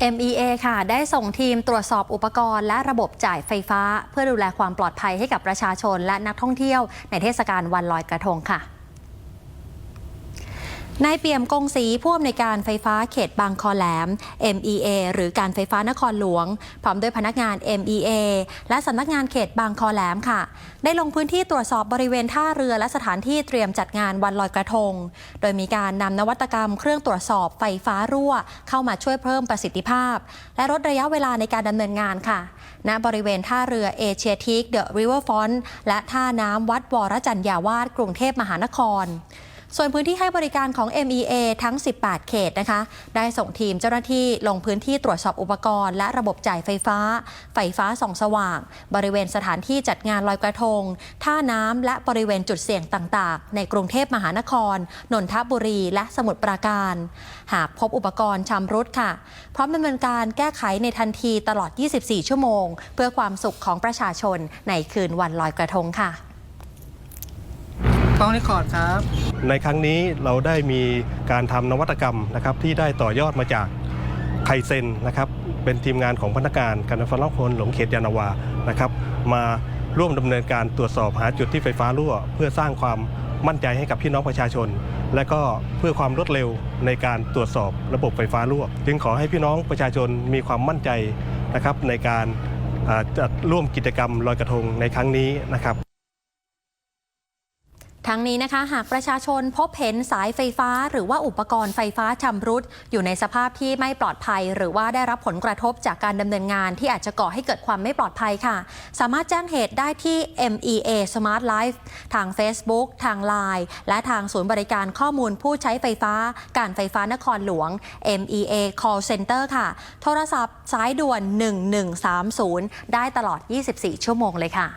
MEA ค่ะ ได้ส่งทีมตรวจสอบอุปกรณ์ และระบบจ่ายไฟฟ้า เพื่อดูแลความปลอดภัยให้กับประชาชนและนักท่องเที่ยวในเทศกาลวันลอยกระทงค่ะ นายเปี่ยมกงศรีผู้อำนวยการไฟฟ้าเขตบางคอแหลม MEA หรือการไฟฟ้านครหลวง พร้อมด้วยพนักงาน MEA และสำนักงานเขตบางคอแหลมค่ะ ได้ลงพื้นที่ตรวจสอบบริเวณท่าเรือและสถานที่เตรียมจัดงานวันลอยกระทง โดยมีการนำนวัตกรรมเครื่องตรวจสอบไฟฟ้ารั่ว เข้ามาช่วยเพิ่มประสิทธิภาพ และลดระยะเวลาในการดำเนินงานค่ะ ณบริเวณท่าเรือเอเชียทิกเดอะริเวอร์ฟอนและท่าน้ำวัดวรจันยาวาสกรุงเทพมหานคร ส่วนพื้นที่ให้บริการของ MEA ทั้ง 18 เขตนะคะ ได้ส่งทีมเจ้าหน้าที่ลงพื้นที่ตรวจสอบอุปกรณ์ และระบบจ่ายไฟฟ้า ไฟฟ้าส่องสว่าง บริเวณสถานที่จัดงานลอยกระทง ท่าน้ำและบริเวณจุดเสี่ยงต่างๆ ในกรุงเทพมหานคร นนทบุรี และสมุทรปราการ หากพบอุปกรณ์ชำรุดค่ะ พร้อมดำเนินการแก้ไขในทันทีตลอด 24 ชั่วโมง เพื่อความสุขของประชาชนในคืนวันลอยกระทงค่ะ ต้องรีคอร์ดครับ ในครั้งนี้เราได้มีการทำนวัตกรรมนะครับที่ได้ต่อยอดมาจากไคเซนนะครับเป็นทีมงานของพนักงานการไฟฟ้านครหลวงเขตยานาวานะครับมาร่วมดำเนินการตรวจสอบหาจุดที่ไฟฟ้ารั่ว เพื่อสร้างความมั่นใจให้กับพี่น้องประชาชน และก็เพื่อความรวดเร็วในการตรวจสอบระบบไฟฟ้ารั่ว จึงขอให้พี่น้องประชาชนมีความมั่นใจนะครับในการจัดร่วมกิจกรรมลอยกระทงในครั้งนี้นะครับ ทั้งนี้นะคะ หากประชาชนพบเห็นสายไฟฟ้า หรือว่าอุปกรณ์ไฟฟ้าชำรุด อยู่ในสภาพที่ไม่ปลอดภัย หรือว่าได้รับผลกระทบจากการดำเนินงานที่อาจจะก่อให้เกิดความไม่ปลอดภัยค่ะ สามารถแจ้งเหตุได้ที่ MEA Smart Life ทาง Facebook ทาง Line และทางศูนย์บริการข้อมูลผู้ใช้ไฟฟ้า การไฟฟ้านครหลวง MEA Call Center ค่ะ โทรศัพท์สายด่วน 1130 ได้ตลอด 24 ชั่วโมงเลยค่ะ